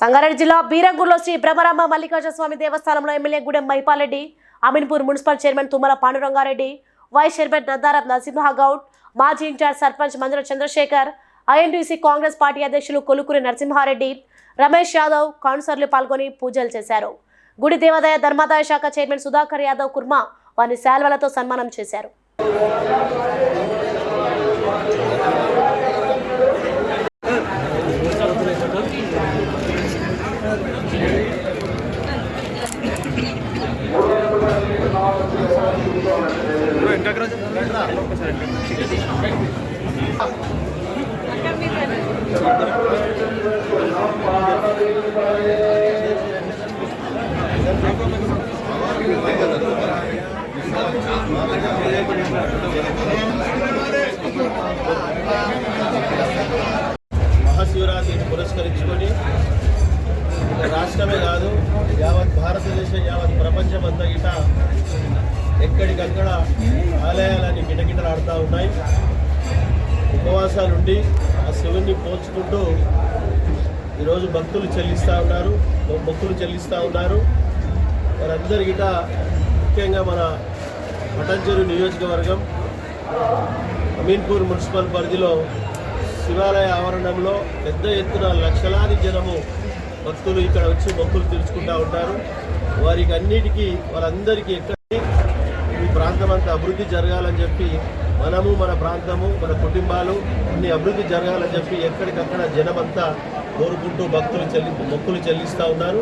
సంగారెడ్డి జిల్లా బీరంగూరులో శ్రీ భ్రమరాంబ మల్లికార్జున స్వామి దేవస్థానంలో MLA Gudem Mahipal Reddy Ameenpur municipal chairman Tummala Panduranga Reddy vice chairman Naddaram Narasimha Goud మాజీ in charge sarpanch Manjula Chandrashekar INTC Congress party అధ్యక్షులు కొలుకురి నరసింహారెడ్డి రమేష్ యాదవ్ కౌన్సిలర్లు పాల్గొని పూజలు చేశారు. గుడి దేవాదాయ ధర్మాదాయ శాఖ చైర్మన్ సుధాకర్ యాదవ్ కుర్మా వారిని శాల్వలతో సన్మానం చేశారు. మహాశివరాత్రిని పురస్కరించుకొని రాష్ట్రమే కాదు యావత్ భారతదేశం యావత్ ప్రపంచం అంతా గిట ఎక్కడికక్కడ ఆలయాలని గిటగిటలాడుతూ ఉన్నాయి. ఉపవాసాలుండి ఆ శివుణ్ణి పోల్చుకుంటూ ఈరోజు భక్తులు చెల్లిస్తూ ఉన్నారు భక్తులు చెల్లిస్తూ ఉన్నారు. వారందరి గిట ముఖ్యంగా మన పటంచెరు నియోజకవర్గం అమీన్పూర్ మున్సిపల్ పరిధిలో శివాలయ ఆవరణంలో పెద్ద ఎత్తున లక్షలాది జనము భక్తులు ఇక్కడ వచ్చి మొక్కులు తీర్చుకుంటూ ఉంటారు వారికి అన్నిటికీ వాళ్ళందరికీ ఎక్కడి ఈ ప్రాంతం అంతా అభివృద్ధి జరగాలని చెప్పి మనము మన ప్రాంతము మన కుటుంబాలు అన్ని అభివృద్ధి జరగాలని చెప్పి ఎక్కడికక్కడ జనమంతా కోరుకుంటూ భక్తులు చెల్లి మొక్కులు చెల్లిస్తూ ఉన్నారు.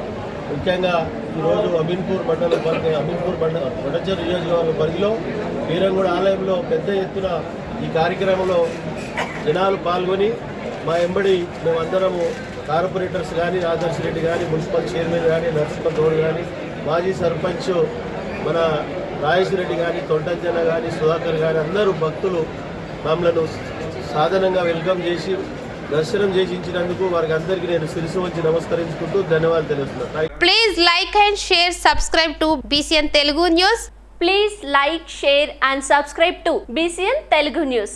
ముఖ్యంగా ఈరోజు అమీన్పూర్ మండలం పరిధి అమీన్పూర్ మండల నియోజకవర్గ పరిధిలో వీరంగూడ ఆలయంలో పెద్ద ఎత్తున ఈ కార్యక్రమంలో జనాలు పాల్గొని మా ఎంబడి మేమందరము కార్పొరేటర్స్ కానీ ఆదర్శ్ రెడ్డి కానీ మున్సిపల్ చైర్మన్ కానీ నరసింహ గౌడ్ కానీ మాజీ సర్పంచ్ మన రాజేష్ రెడ్డి కానీ తొంటంజన కానీ సుధాకర్ కానీ అందరూ భక్తులు మమ్మలను సాధనంగా వెల్కమ్ చేసి దర్శనం చేయించినందుకు వారికి అందరికీ నేను శిరసు వచ్చి నమస్కరించుకుంటూ ధన్యవాదాలు తెలుస్తున్నాను please like and share subscribe to BCN Telugu news please like share and subscribe to BCN Telugu news